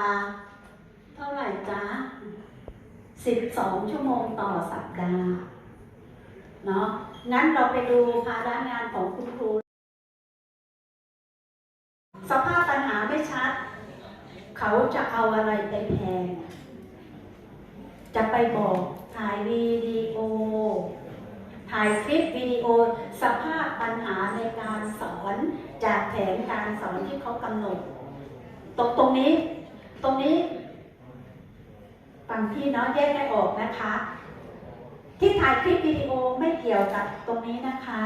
าเท่าไหร่จ๊ะสิบสองชั่วโมงต่อสัปดาห์ เนาะ งั้นเราไปดูภาระงานของคุณครู สภาพปัญหาไม่ชัด เขาจะเอาอะไรไปแพง จะไปบอกถ่ายวีดีโอ ถ่ายคลิปวิดีโอ สภาพปัญหาในการสอนจากแผนการสอนที่เขากำหนดตรงตรงนี้ ตรงนี้ฟังพี่เนาะแยกให้ออกนะคะ ที่ถ่ายคลิปวิดีโอไม่เกี่ยวกับตรงนี้นะคะ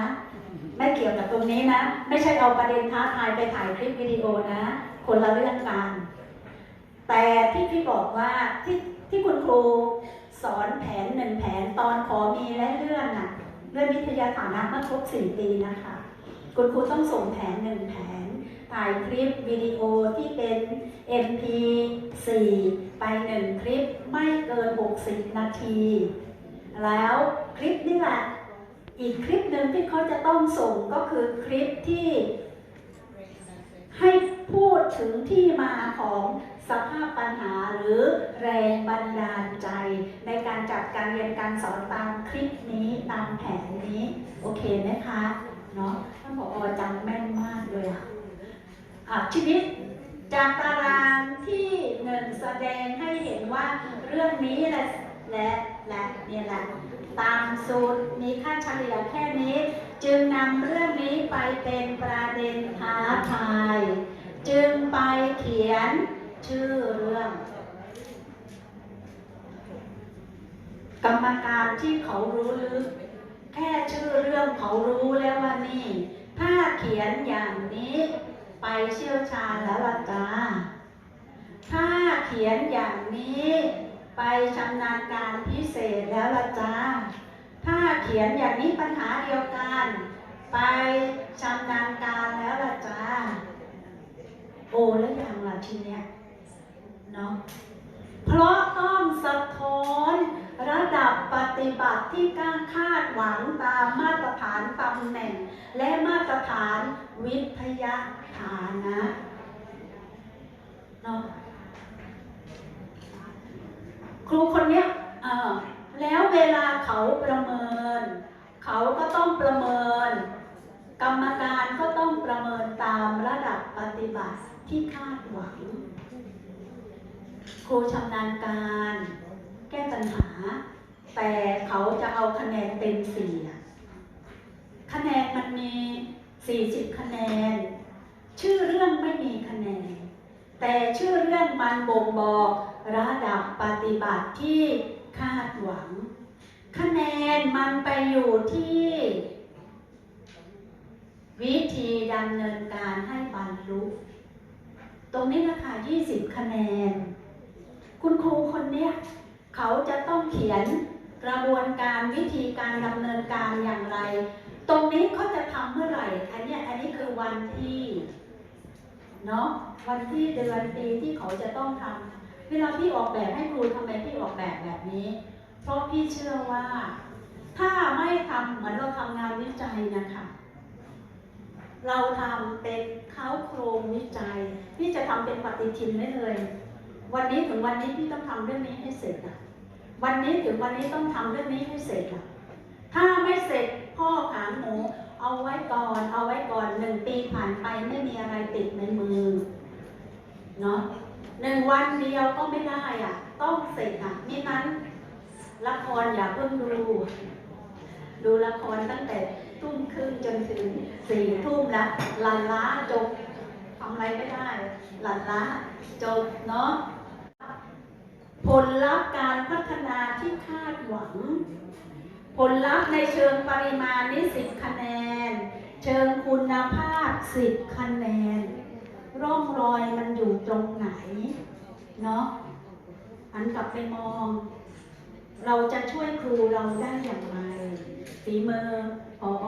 ไม่เกี่ยวกับตรงนี้นะ ไม่ใช่เอาประเด็นท้าทายไปถ่ายคลิปวิดีโอนะ คนละเรื่องกันแต่ที่พี่บอกว่าที่ที่คุณครูสอนแผนหนึ่งแผนตอนขอมีและเลื่อนน่ะเลื่อนวิทยาฐานะเมื่อครบสี่ปีนะคะ คุณครูต้องส่งแผนหนึ่งแผน ถ่ายคลิปวิดีโอที่เป็น MP4 ไปหนึ่งคลิปไม่เกิน 60 นาที แล้วคลิปนี่แหละอีกคลิปหนึ่งที่เขาจะต้องส่งก็คือคลิปที่ให้พูดถึงที่มาของสภาพปัญหาหรือแรงบันดาลใจ ในการจัดการเรียนการสอนตามคลิปนี้ตามแผนนี้ โอเคไหมคะเนาะท่านผอจำแม่นมากเลยอะอะ ชีวิตจากตารางที่หนึ่งแสดงให้เห็นว่าเรื่องนี้และและและเนี่ยแหละตามสูตรมีค่าเฉลี่ยแค่นี้ จึงนำเรื่องนี้ไปเป็นประเด็นท้าทาย จึงไปเขียนชื่อเรื่อง กรรมการที่เขารู้ลึกแค่ชื่อเรื่องเขารู้แล้วว่านี่ ถ้าเขียนอย่างนี้ ไปเชี่ยวชาญแล้วล่ะจ้าถ้าเขียนอย่างนี้ไปชำนาญการพิเศษแล้วล่ะจ้าถ้าเขียนอย่างนี้ปัญหาเดียวกัน ไปชำนาญการแล้วล่ะจ้าโอแล้วย่างล่ะทีเนี้ยเนาะเพราะต้องสะท้อน ฏิบัติที่ก้าคาดหวังตามมาตรฐานตำแหน่ง และมาตรฐานวิทยาฐานะเนาะครูคนเนี้ยแล้วเวลาเขาประเมิน เขาก็ต้องประเมิน กรรมการก็ต้องประเมินตามระดับปฏิบัติที่คาดหวัง ครูชำนาญการ แก้ปัญหา แต่เขาจะเอาคะแนนเต็มสี่คะแนนมันมี40คะแนน ชื่อเรื่องไม่มีคะแนน แต่ชื่อเรื่องมันบ่งบอกระดับปฏิบัติที่คาดหวัง คะแนนมันไปอยู่ที่ วิธีดำเนินการให้บรรลุ ตรงนี้นะคะ20 คะแนน คุณครูคนเนี้ยเขาจะต้องเขียน กระบวนการวิธีการดำเนินการอย่างไร ตรงนี้เขาจะทำเมื่อไหร่อันเนี้ยอันนี้คือวันที่เนาะวันที่เดือนปีที่เขาจะต้องทำเวลาพี่ออกแบบให้ครูทำไมพี่ออกแบบแบบนี้ เพราะพี่เชื่อว่า ถ้าไม่ทำเหมือนเราทำงานวิจัยนะคะเราทำเป็นเขาโครงวิจัย พี่จะทำเป็นปฏิทินไว้เลย วันนี้ถึงวันนี้พี่ต้องทำเรื่องนี้ให้เสร็จอะ วันนี้ถึงวันนี้ต้องทำเรื่องนี้ให้เสร็จอะถ้าไม่เสร็จพ่อขาหมูเอาไว้ก่อน เอาไว้ก่อนหนึ่งปีผ่านไปไม่มีอะไรติดในมือเนาะหนึ่งวันเดียวก็ไม่ได้อะต้องเสร็จอะมินั้นละครอย่าเพิ่งดู ดูละครตั้งแต่ทุ่มครึ่งจนถึงสี่ทุ่มละลันล้าจบทำอะไรไม่ได้ หลันล้าจบเนาะ ผลลัพธ์การพัฒนาที่คาดหวัง ผลลัพธ์ในเชิงปริมาณนี้สิบคะแนน เชิงคุณภาพสิบคะแนน ร่องรอยมันอยู่ตรงไหน เนาะหันกลับไปมอง เราจะช่วยครูเราได้อย่างไรฝีมือพออ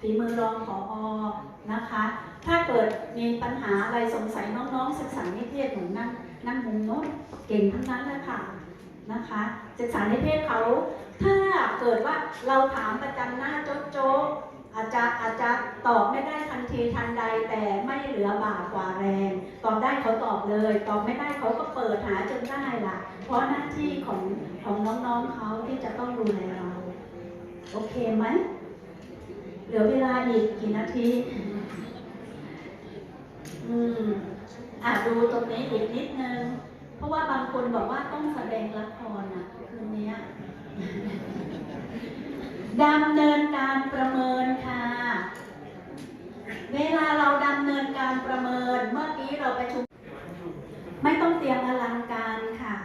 ฝีมือรองพออนะคะ ถ้าเกิดมีปัญหาอะไรสงสัยน้องๆ ศึกษานิเทศหนูนั่งนั่งมุมโน้นเก่งทั้งนั้นเลยค่ะนะคะ ศึกษานิเทศเขา ถ้าเกิดว่าเราถามประจำหน้าโจ๊ะโจ๊ะ อาจจะอาจจะตอบไม่ได้ทันทีทันใดแต่ไม่เหลือบากกว่าแรง ตอบได้เขาตอบเลย ตอบไม่ได้เขาก็เปิดหาจนได้ล่ะ เพราะหน้าที่ของของน้องๆเขาที่จะต้องดูแลเราโอเคไหมเหลือเวลาอีกกี่นาที อืมอะดูตรงนี้อีกนิดนึง เพราะว่าบางคนบอกว่าต้องแสดงละครอะคืนนี้ ดำเนินการประเมินค่ะ เวลาเราดำเนินการประเมิน เมื่อกี้เราไปชุมไม่ต้องเตรียมอลังการค่ะ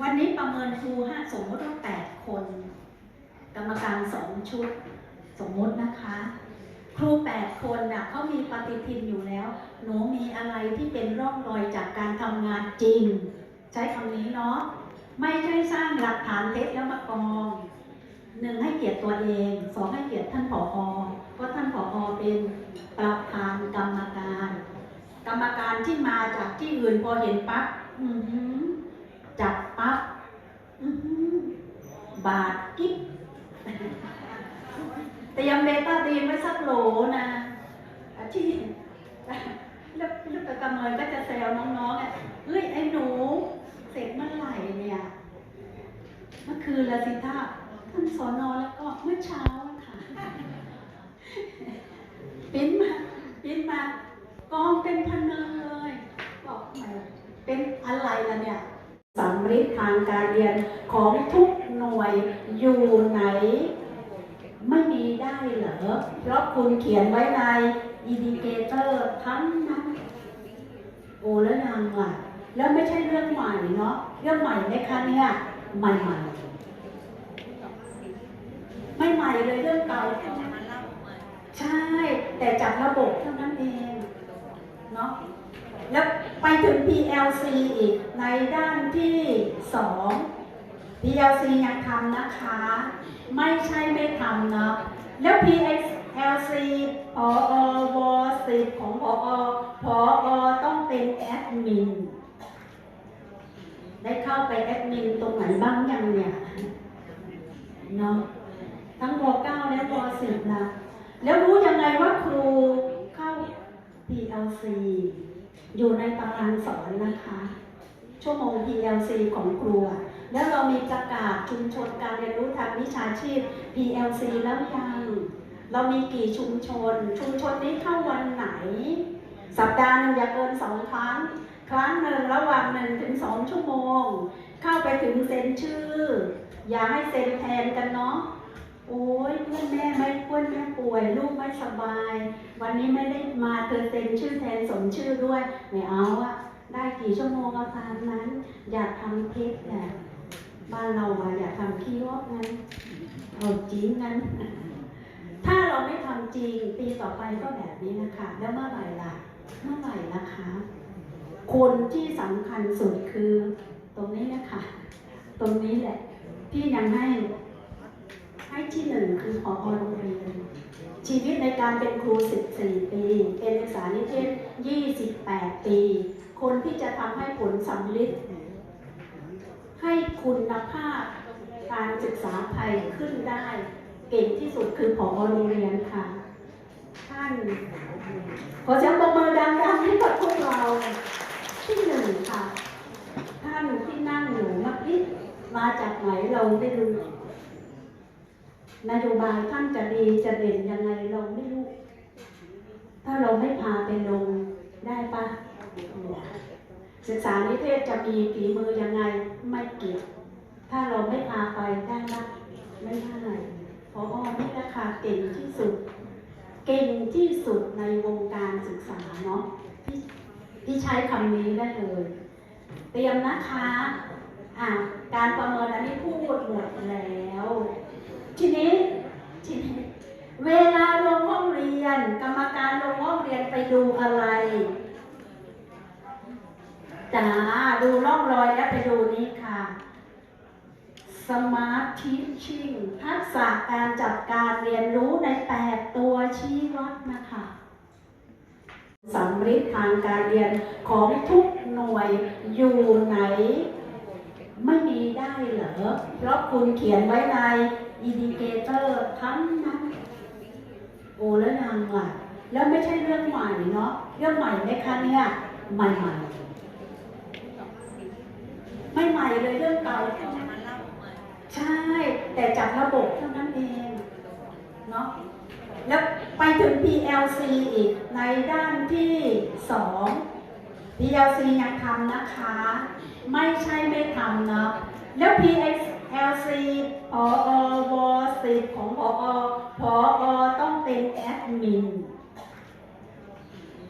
วันนี้ประเมินครูห้าสมมติว่าแปดคน กรรมการสองชุด สมมตินะคะครูแปดคนน่ะเขามีปฏิทินอยู่แล้ว หนูมีอะไรที่เป็นร่องรอยจากการทำงานจริง ใช้คำนี้เนาะ ไม่ใช่สร้างหลักฐานเท็จแล้วมากอง หนึ่งให้เกียรติตัวเองสองให้เกียรติท่านผอเพราะท่านผอเป็นประธานกรรมการ กรรมการที่มาจากที่อื่นพอเห็นปั๊บอือหือจับปั๊บอือหือบาดกิ๊บเตรียมเบต้าดีนไว้สักโหลนะอาที่แล้วแล้วกำเนิดก็จะแซวน้องๆอะเฮ้ยไอ้หนู เสร็จเมื่อไหร่เนี่ย เมื่อคืนละสิท่า ท่านสอนอแล้วก็เมื่อเช้าค่ะปิ้นมาปิ้นมากองเป็นพันเนินเลยบอกเป็นอะไรล่ะเนี่ยสำริดทางการเรียนของทุกหน่วยอยู่ไหน ไม่มีได้เหรอ เพราะคุณเขียนไว้ในอินดิเคเตอร์ทั้งนั้นโอ้แล้วยังล่ะ แล้วไม่ใช่เรื่องใหม่เนาะเรื่องใหม่ไหมคะเนี่ยใหม่ใหม่ๆ ไม่ใหม่เลยเรื่องเก่าใช่ แต่จากระบบเท่านั้นเองเนาะแล้วไปถึง PLC อีกในด้านที่สอง PLC ยังทำนะคะ ไม่ใช่ไม่ทำเนาะแล้ว PLC พอวสิบของพอพอต้องเป็นแอดมินได้เข้าไปแอดมินตรงไหนบ้างยังเนี่ยเนาะ ทั้งวเก้าและวสิบนะ แล้วรู้ยังไงว่าครูเข้า PLC อยู่ในตารางสอนนะคะ ชั่วโมง PLC ของครูแล้วเรามีประกาศชุมชนการเรียนรู้ทางวิชาชีพ PLC แล้วยัง เรามีกี่ชุมชน ชุมชนนี้เข้าวันไหน สัปดาห์หนึงอย่าเกินสองครั้ง ครั้งหนึ่งระหว่างหนึ่งถึงสองชั่วโมง เข้าไปถึงเซ็นชื่อ อย่าให้เซ็นแทนกันเนาะ โอ้ยเพื่อนแม่ไม่เพื่อนแม่ป่วย ลูกไม่สบาย วันนี้ไม่ได้มาเธอเซ็นชื่อแทนสมชื่อด้วยไม่เอาอะได้กี่ชั่วโมงก็ตามนั้น อยากทำเพชรแหละบ้านเราอะอยากทำขี้รอบนั้นเอาจริงนั้น ถ้าเราไม่ทำจริงปีต่อไปก็แบบนี้นะคะ แล้วเมื่อไหร่ล่ะ เมื่อไหร่นะคะ คนที่สำคัญสุดคือ ตรงนี้นะคะ ตรงนี้แหละพี่ยังให้ ให้ที่หนึ่งคือพอโรงเรียน ชีวิตในการเป็นครู 14 ปี เป็นศึกษานิเทศ 28 ปี คนที่จะทำให้ผลสำลิดให้คุณภาพการศึกษาไทยขึ้นได้ เก่งที่สุดคือพอโรงเรียนค่ะ ท่าน ขอเสียงปรบมือดังๆให้กับพวกเราที่หนึ่งค่ะ ท่านที่นั่งอยู่เมื่อกี้มาจากไหนเราไม่รู้ นโยบายท่านจะดีจะเด่นยังไงเราไม่รู้ ถ้าเราไม่พาไปลงได้ปะศึกษานิเทศจะมีฝีมือยังไงไม่เกี่ยวถ้าเราไม่พาไปได้ปะไม่ได้พออนี่นะคะเก่งที่สุด เก่งที่สุดในวงการศึกษาเนาะพี่พี่ใช้คำนี้ได้เลย เตรียมนะคะอะการประเมินอันนี้พูดหมดแล้ว ทีนี้ทีนี้เวลาลงห้องเรียน กรรมการลงห้องเรียนไปดูอะไรจ๋าดูร่องรอยแล้วไปดูนี้ค่ะ Smart Teaching ทักษะการจัดการเรียนรู้ใน8ตัวชี้วัดนะคะสำริดทางการเรียนของทุกหน่วยอยู่ไหน ไม่มีได้เหรอ เพราะคุณเขียนไว้ใน อินดิเคเตอร์ทั้งนั้นโอ้แล้วนางอะแล้วไม่ใช่เรื่องใหม่เนาะเรื่องใหม่ไหมคะเนี่ยใหม่ใหม่ไม่ใหม่เลยเรื่องเก่าใช่ แต่จากระบบเท่านั้นเองเนาะแล้วไปถึง PLC อีกในด้านที่สอง PLC ยังทำนะคะ ไม่ใช่ไม่ทำเนาะแล้ว PLC พออวสิบของพออพออต้องเป็นแอดมิน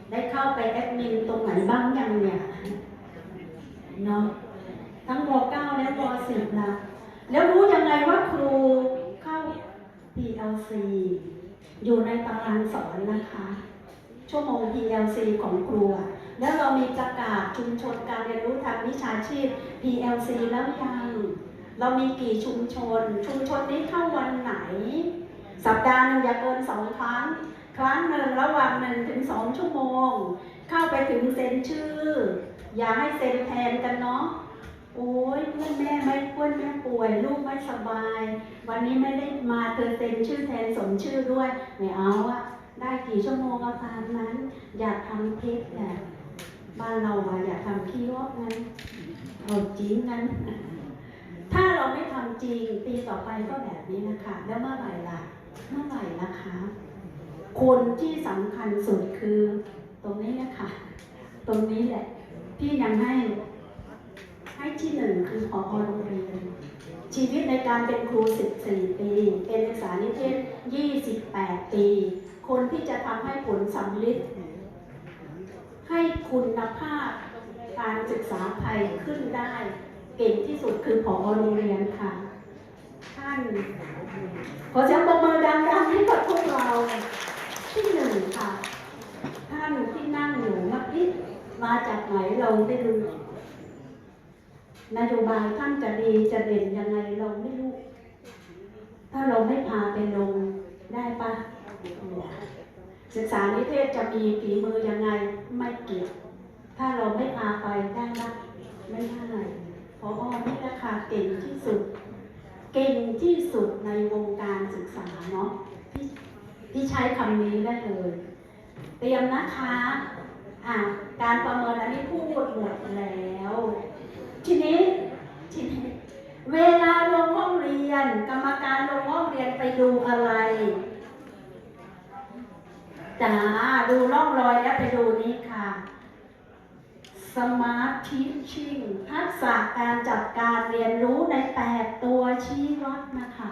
ได้เข้าไปแอดมินตรงไหนบ้างยังเนี่ยเนาะทั้งว9และว10นะแล้วรู้ยังไงว่าครูเข้า PLC อยู่ในตารางสอนนะคะ ชั่วโมง PLC ของครูอะแล้วเรามีประกาศชุมชนการเรียนรู้ทางวิชาชีพ PLC แล้วยัง เรามีกี่ชุมชน ชุมชนนี้เข้าวันไหน สัปดาห์หนึ่งอย่าเกินสองครั้ง ครั้งหนึ่งระหว่างหนึ่งถึงสองชั่วโมง เข้าไปถึงเซ็นชื่อ อย่าให้เซ็นแทนกันเนาะโอ้ยเพื่อนแม่ไม่เพื่อนแม่ป่วยลูกไม่สบาย วันนี้ไม่ได้มาเธอเซ็นชื่อแทนสมชื่อด้วยไม่เอาอะได้กี่ชั่วโมงก็ตามนั้น อยากทำเทปเนี่ยบ้านเราอะอยากทำคีย์วอกนั้นเอาจริงนั้น ถ้าเราไม่ทำจริงปีต่อไปก็แบบนี้นะคะ แล้วเมื่อไหร่ล่ะ เมื่อไหร่นะคะ คนที่สำคัญสุดคือ ตรงนี้นะคะ ตรงนี้แหละที่ยังให้ ให้ที่หนึ่งคือพอโรงเรียนชีวิตในการเป็นครู 14 ปี เป็นนักศึกษานิเทศ 28 ปี คนที่จะทำให้ผลสำลิดให้คุณภาพการศึกษาไทยขึ้นได้ เก่งที่สุดคือพอโรงเรียนค่ะ ท่านขอเสียงปรบมือดังๆให้กับพวกเรา ที่หนึ่งค่ะ ท่านที่นั่งอยู่เมื่อกี้มาจากไหนเราไม่รู้นโยบายท่านจะดีจะเด่นยังไงเราไม่รู้ ถ้าเราไม่พาไปลงได้ปะศึกษานิเทศจะมีฝีมือยังไงไม่เกี่ยว ถ้าเราไม่พาไปได้ปะไม่ได้ พอนี่ราคาเก่งที่สุด เก่งที่สุดในวงการศึกษาเนาะพี่พี่ใช้คำนี้ได้เลยเตรียมนะคะอะการประเมินอันนี้พูดหมดแล้ว ทีนี้ทีนี้เวลาลงห้องเรียน กรรมการลงห้องเรียนไปดูอะไรจ๋าดูร่องรอยแล้วไปดูนี้ค่ะ Smart Teaching ทักษะการจัดการเรียนรู้ใน 8 ตัวชี้วัดนะคะ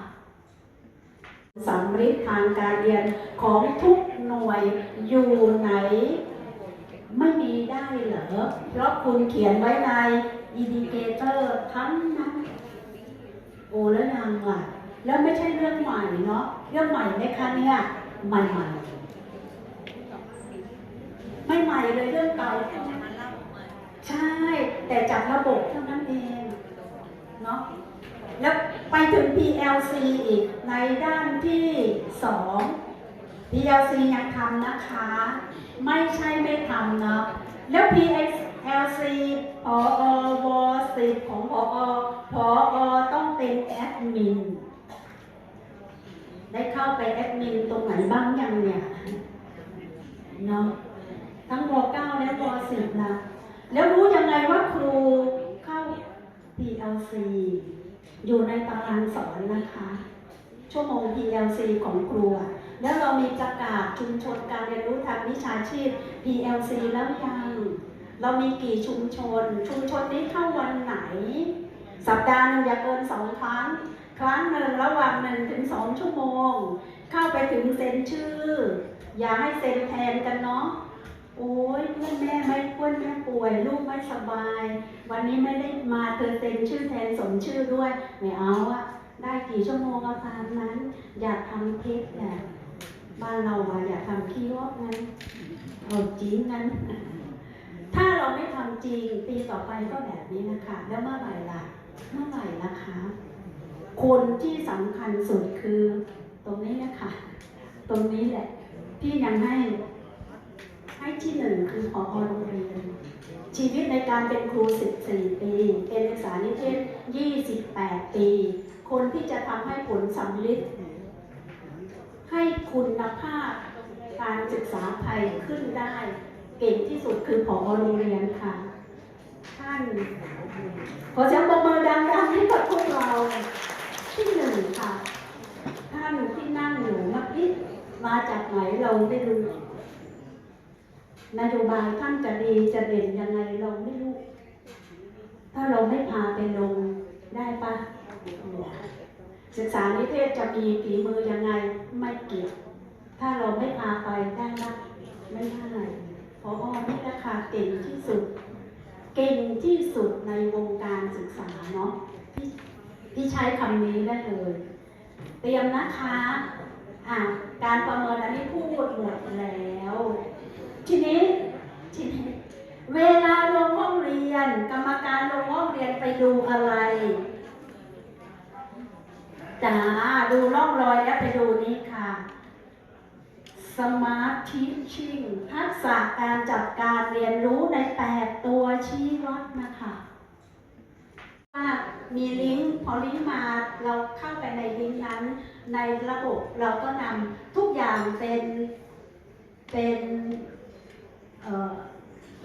สำริดทางการเรียนของทุกหน่วยอยู่ไหน ไม่มีได้เหรอ เพราะคุณเขียนไว้ในอินดิเคเตอร์ทั้งนั้นโอ้แล้วนางอะ แล้วไม่ใช่เรื่องใหม่เนาะเรื่องใหม่ไหมคะเนี่ยใหม่ใหม่ไม่ใหม่เลยเรื่องเก่า ใช่ แต่จากระบบเท่านั้นเองเนาะแล้วไปถึง PLC อีกในด้านที่สอง PLC ยังทำนะคะ ไม่ใช่ไม่ทำเนาะแล้ว PLC พอวสิบของพอพอต้องเป็นแอดมิน ได้เข้าไปแอดมินตรงไหนบ้างยังเนี่ยเนาะทั้งว9และว10นะ แล้วรู้ยังไงว่าครูเข้า PLC อยู่ในตารางสอนนะคะ ชั่วโมง PLC ของครู แล้วเรามีประกาศชุมชนการเรียนรู้ทางวิชาชีพ PLC แล้วยัง เรามีกี่ชุมชน ชุมชนนี้เข้าวันไหน สัปดาห์หนึงอย่าเกินสองครั้ง ครั้งหนึ่งระหว่างหนึ่งถึงสองชั่วโมง เข้าไปถึงเซ็นชื่อ อย่าให้เซ็นแทนกันเนาะ โอ้ยเพื่อนแม่ไม่เพื่อนแม่ป่วย ลูกไม่สบาย วันนี้ไม่ได้มาเธอเซ็นชื่อแทนสมชื่อด้วย ไม่เอาอะได้กี่ชั่วโมงก็ตามนั้น อยากทำเทปเนี่ยบ้านเราอะอยากทำคีย์วอกนั้นเอาจริงนั้น ถ้าเราไม่ทำจริงปีต่อไปก็แบบนี้นะคะ แล้วเมื่อไหร่ล่ะ เมื่อไหร่นะคะ คนที่สำคัญสุดคือ ตรงนี้นะคะ ตรงนี้แหละ ที่ยังให้ ที่หนึ่งคือพอโรงเรียน ชีวิตในการเป็นครู 14 ปี เป็นศึกษานิเทศ 28 ปี คนที่จะทำให้ผลสำลิดให้คุณภาพการศึกษาไทยขึ้นได้ เก่งที่สุดคือผอโรงเรียนค่ะ ท่าน ขอเสียงปรบมือดังๆให้กับพวกเราที่หนึ่งค่ะ ท่านที่นั่งอยู่เมื่อกี้มาจากไหนเราไม่รู้ นโยบายท่านจะดีจะเด่นยังไงเราไม่รู้ ถ้าเราไม่พาไปลงได้ปะศึกษานิเทศจะมีฝีมือยังไงไม่เกี่ยวถ้าเราไม่พาไปได้ปะไม่ได้เพราะว่านี่ราคาเก่งที่สุด เก่งที่สุดในวงการศึกษาเนาะพี่พี่ใช้คำนี้ได้เลย เตรียมนะคะอะการประเมินอันนี้พูดหมดแล้ว ทีนี้ทีนี้เวลาลงห้องเรียน กรรมการลงห้องเรียนไปดูอะไรจ๋าดูร่องรอยแล้วไปดูนี้ค่ะ Smart Teaching ทักษะการจัดการเรียนรู้ใน 8 ตัวชี้วัดนะคะว่ามีลิงก์พอลิงก์มาเราเข้าไปในลิงก์นั้น ในระบบเราก็นำทุกอย่างเป็นเป็น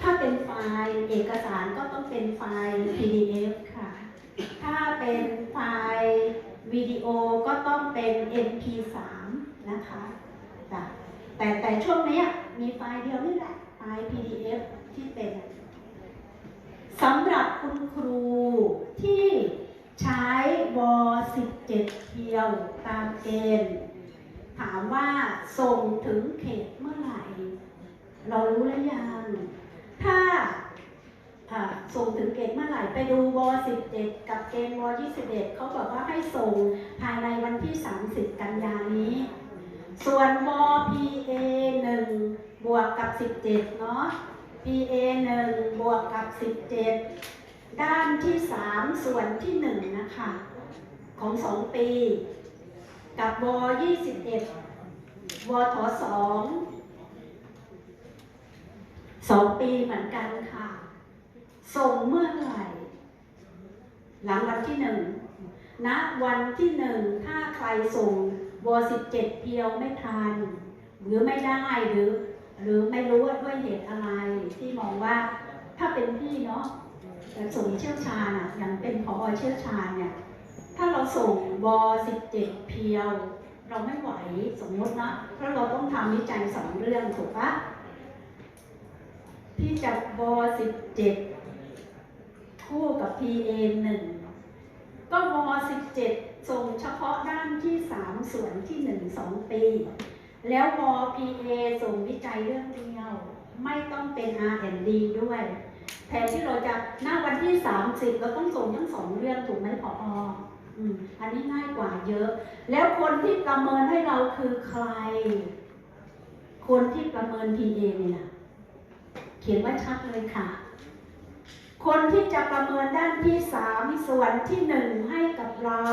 ถ้าเป็นไฟล์เอกสารก็ต้องเป็นไฟล์ PDF ค่ะ ถ้าเป็นไฟล์วิดีโอก็ต้องเป็น MP3 นะคะจ้ะแต่แต่ช่วงนี้มีไฟล์เดียวนี่แหละ ไฟล์ PDF ที่เป็นสำหรับคุณครูที่ใช้ว17เที่ยวตามเกณฑ์ ถามว่าส่งถึงเขตเมื่อไหร่ เรารู้แล้วยัง ถ้าส่งถึงเกณฑ์เมื่อไหร่ ไปดูว17 กับเกณฑ์ว21เขาบอกว่าให้ส่งภายในวันที่ 30 กันยานี้ ส่วนว PA 1บวกกับ 17 เนาะ PA 1บวกกับ 17 ด้านที่ 3 ส่วนที่ 1 นะคะ ของ 2 ปี กับว21วท2 2ปีเหมือนกันค่ะ ส่งเมื่อไหร่ หลังวันที่หนึ่งณวันที่หนึ่งถ้าใครส่งว17เจ็ดเพียวไม่ทัน หรือไม่ได้หรือ หรือไม่รู้ว่าด้วยเหตุอะไรที่มองว่าถ้าเป็นพี่เนาะแต่ส่งเชี่ยวชาญอะอย่างเป็นพอเชี่ยวชาญเนี่ย ถ้าเราส่งว17เพียว เราไม่ไหวสมมตินะเพราะเราต้องทำวิจัยสองเรื่องถูกปะ พี่จับว17คู่กับ PA 1ก็ว17ส่งเฉพาะด้านที่3ส่วนที่1 2ปี แล้วว PA ส่งวิจัยเรื่องเดียว ไม่ต้องเป็น R&D ด้วย แทนที่เราจะหน้าวันที่30เราต้องส่งทั้งสองเรื่องถูกไหมพอออันนี้ง่ายกว่าเยอะ แล้วคนที่ประเมินให้เราคือใคร คนที่ประเมิน PA เนี่ย ขียนไว้ชัดเลยค่ะ คนที่จะประเมินด้านที่สามส่วนที่หนึ่งให้กับเรา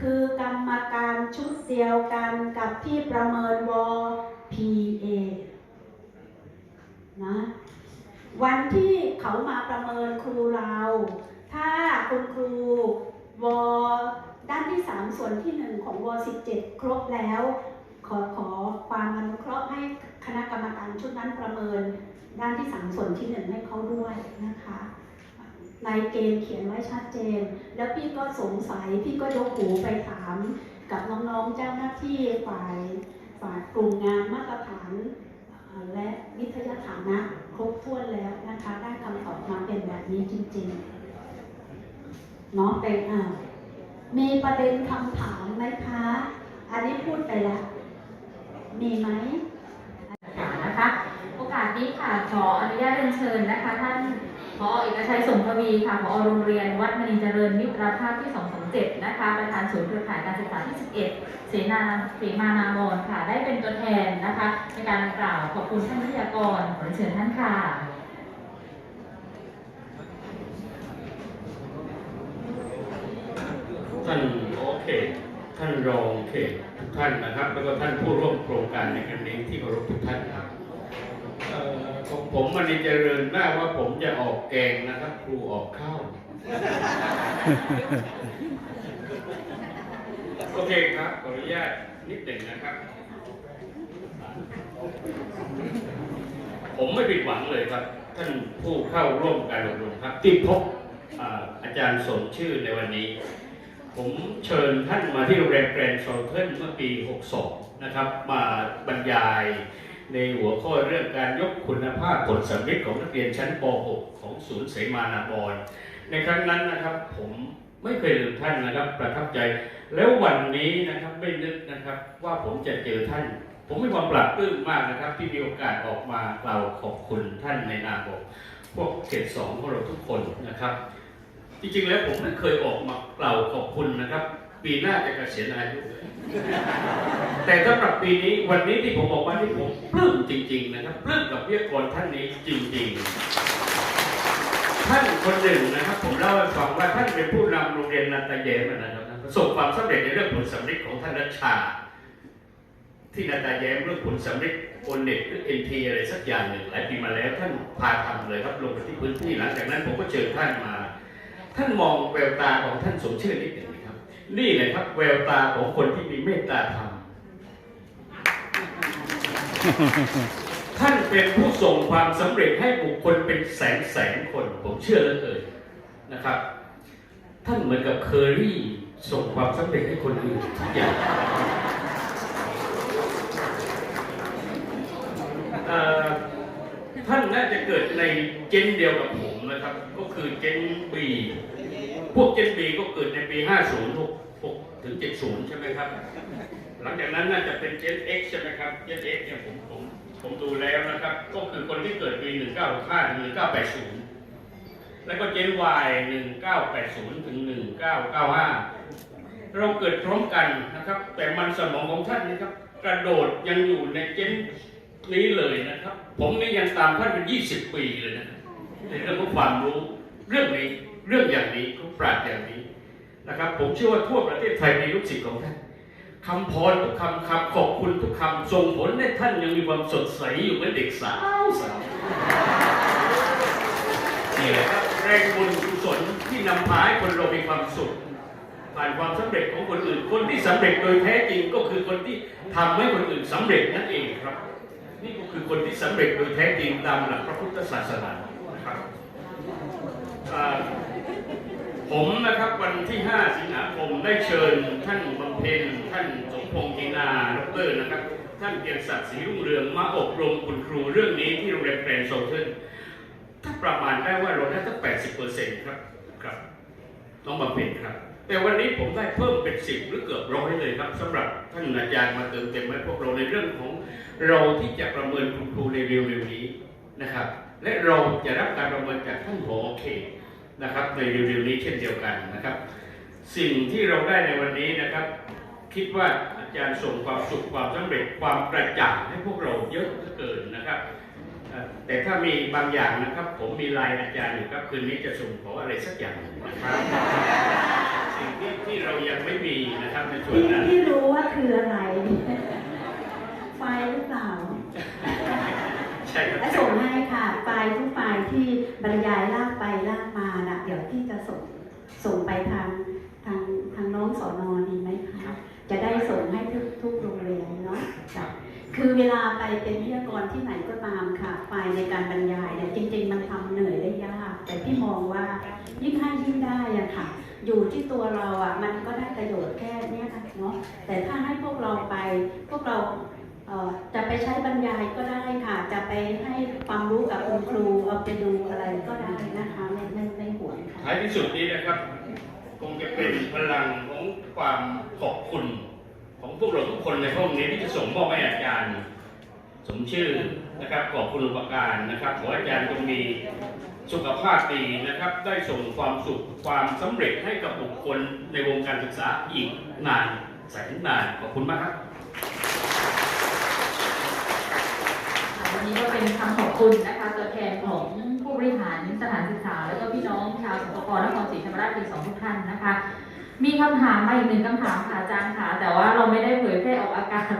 คือกรรมการชุดเดียวกันกับที่ประเมินว PA นะวันที่เขามาประเมินครูเรา ถ้าคุณครูวด้านที่สามส่วนที่หนึ่งของว17 ครบแล้ว ขอขอความอนุเคราะห์ให้คณะกรรมการชุดนั้นประเมิน ด้านที่สามส่วนที่หนึ่งให้เขาด้วยนะคะในเกณฑ์เขียนไว้ชัดเจน แล้วพี่ก็สงสัยพี่ก็ยกหูไปถาม กับน้องๆเจ้าหน้าที่ฝ่ายฝ่ายกลุ่มงานมาตรฐานและวิทยาฐานะครบถ้วนแล้วนะคะได้คำตอบมาเป็นแบบนี้จริงๆเนาะเป็นอ่ามีประเด็นคำถามไหมคะ อันนี้พูดไปแล้ว มีไหมค่ะนะ คะโอกาสนี้ค่ะขออนุญาตเรียนเชิญนะคะ ท่านพอเอกชัยสมทวีค่ะพอโรงเรียนวัดมณีเจริญมิตรภาพที่ 227 นะคะ ประธานศูนย์เครือข่ายการศึกษาที่ 11 เสนาเสมานามรค่ะ ได้เป็นตัวแทนนะคะ ในการกล่าวขอบคุณท่านวิทยากรขอเรียนเชิญท่านค่ะท่านโอเค ท่านรองเขตทุกท่านนะครับ แล้วก็ท่านผู้ร่วมโครงการในครั้งนี้ที่เคารพทุกท่านครับ เอ่อผมมันเจริญมากว่าผมจะออกแกงนะครับ ครูออกข้าวโอเคครับขออนุญาตนิดหนึ่งนะครับ ผมไม่ผิดหวังเลยครับ ท่านผู้เข้าร่วมการอบรมครับ ที่พบอาจารย์สมชื่อในวันนี้ ผมเชิญท่านมาที่โรงแรมแกรนด์โซเทนเมื่อปี 62 นะครับ มาบรรยาย ในหัวข้อเรื่องการยกคุณภาพผลสำเร็จของนักเรียนชั้นป .6 ของศูนย์เสมานาบอนในครั้งนั้นนะครับผมไม่เคยลืมท่านนะครับ ประทับใจ แล้ววันนี้นะครับไม่นึกนะครับว่าผมจะเจอท่าน ผมมีความปรับปลื้มมากนะครับ ที่มีโอกาสออกมากล่าวขอบคุณท่านในนามของพวกเขตสองของเราทุกคนนะครับ จริงๆแล้วผมไม่เคยออกมากล่าวขอบคุณนะครับ ปีหน้าจะเกษียณอายุแต่สำหรับปีนี้วันนี้ที่ผมบอกว่าที่ผมปลื้มจริง ๆ นะครับปลื้มกับวิทยากรท่านนี้จริง ๆ ท่านคนหนึ่งนะครับ ผมเล่าให้ฟังว่าท่านเป็นผู้นำโรงเรียนนาตาเยมนะครับประสบความสำเร็จในเรื่องผลสำเร็จของท่านรัชชา ที่นาตาแย้มเรื่องผลสำเร็จโอนเน็ตหรือเอ็นทีอะไรสักอย่างหนึ่งหลายปีมาแล้วท่านพาทำเลยครับลงไปที่พื้นที่หลังจากนั้นผมก็เชิญท่านมา ท่านมองแววตาของท่านสมชื่อนิดหนึ่ง นี่แหละครับแววตาของคนที่มีเมตตาธรรม ท่านเป็นผู้ส่งความสำเร็จให้บุคคลเป็นแสนแสนคน ผมเชื่อเลือเกินนะครับ ท่านเหมือนกับเคอรี่ส่งความสำเร็จให้คนอื่นทุกอย่างท่านน่าจะเกิดในเจนเดียวกับผมนะครับ ก็คือเจนบีพวกเจนบีก็เกิดในปี 50ถึง 70 ใช่ไหมครับ หลังจากนั้นน่าจะเป็นเจน X ใช่ไหมครับเจน X เนี่ยผมผมผมดูแล้วนะครับ ก็คือคนที่เกิดปี 1965ถึง1980 แล้วก็เจน Y 1980 ถึง 1995 เราเกิดพร้อมกันนะครับ แต่มันสมองของท่านนะครับ กระโดดยังอยู่ในเจนนี้เลยนะครับ ผมนี่ยังตามท่านเป็น 20 ปีเลยนะในเรื่องของความรู้เรื่องนี้เรื่องอย่างนี้ของปราชญ์อย่างนี้ นะครับ ผมเชื่อว่าทั่วประเทศไทยมีลูกศิษย์ของท่านคำพรทุกคำคำขอบคุณทุกคำส่งผลให้ท่านยังมีความสดใสอยู่เหมือนเด็กสาวสาวนี่แหละครับแรงบุญกุศลที่นำพาให้คนเรามีความสุขผ่านความสำเร็จของคนอื่น คนที่สำเร็จโดยแท้จริงก็คือคนที่ทำให้คนอื่นสำเร็จนั่นเองครับ นี่ก็คือคนที่สำเร็จโดยแท้จริงตามหลักพระพุทธศาสนานะครับ ผมนะครับวันที่ 5 สิงหาคมได้เชิญท่านบำเพ็ญท่านสมพงษ์จีนาดอกเตอรนะครับ ท่านเกียรติศักดิ์ศรีรุ่งเรืองมาอบรมคุณครูเรื่องนี้ที่โรงเรียนแกรนด์โซเทนถ้าประมาณได้ว่าเราได้สัก80เปอร์เซ็นต์ครับครับน้องบำเพ็ญครับ แต่วันนี้ผมได้เพิ่มเป็นสิบหรือเกือบร้อยเลยครับสำหรับท่านอาจารย์มาเติมเต็มให้พวกเราในเรื่องของเราที่จะประเมินคุณครูในเร็วๆนี้นะครับ และเราจะรับการประเมินจากท่านผอเขต นะครับในเร็วๆนี้เช่นเดียวกันนะครับ สิ่งที่เราได้ในวันนี้นะครับ คิดว่าอาจารย์ส่งความสุขความสำเร็จความกระจ่างให้พวกเราเยอะเหลือเกินนะครับเอ่อแต่ถ้ามีบางอย่างนะครับ ผมมีไลน์อาจารย์อยู่ครับคืนนี้จะส่งขออะไรสักอย่างหนึ่งนะครับสิ่งที่ที่เรายังไม่มีนะครับในส่วนที่นั้นที่รู้ว่าคืออะไรไฟล์หรือเปล่าใช่ครับและส่งให้ค่ะไฟล์ทุกไฟล์ที่บรรยายลากไปลากมานะเดี๋ยวที่จะส่งส่งไปทางทางทางน้องสอนอดีไหมคะจะได้ส่งให้ทุกทุกโรงเรียนเนาะจ้ะคือเวลาไปเป็นวิทยากรที่ไหนก็ตามค่ะไฟล์ในการบรรยายเนี่ยจริง ๆ มันทำเหนื่อยได้ยาก แต่พี่มองว่ายิ่งให้ยิ่งได้อะค่ะ อยู่ที่ตัวเราอะมันก็ได้ประโยชน์แค่เนี้ยเนาะแต่ถ้าให้พวกเราไปพวกเราเอ่อ จะไปใช้บรรยายก็ได้ค่ะ จะไปให้ความรู้กับคุณครูเอาไปดูอะไรก็ได้นะคะไม่ไม่ไม่ห่วงค่ะท้ายที่สุดนี้นะครับคงจะเป็นพลังของความขอบคุณ ของพวกเราทุกคนในห้องนี้ที่จะส่งมอบให้อาจารย์ สมชื่อนะครับขอบคุณอุปการนะครับขอให้อาจารย์จงมีสุขภาพดีนะครับ ได้ส่งความสุขความสำเร็จให้กับบุคคลในวงการศึกษาอีกนานแสนนานขอบคุณมากครับ วันนี้ก็เป็นคำขอบคุณนะคะตัวแทนของผู้บริหารสถานศึกษา แล้วก็พี่น้องชาวสปปนครศรีธรรมราชปีสองทุกท่านนะคะ มีคำถามมาอีกหนึ่งคำถามค่ะอาจารย์ค่ะ แต่ว่าเราไม่ได้เผยแพร่ออกอากาศ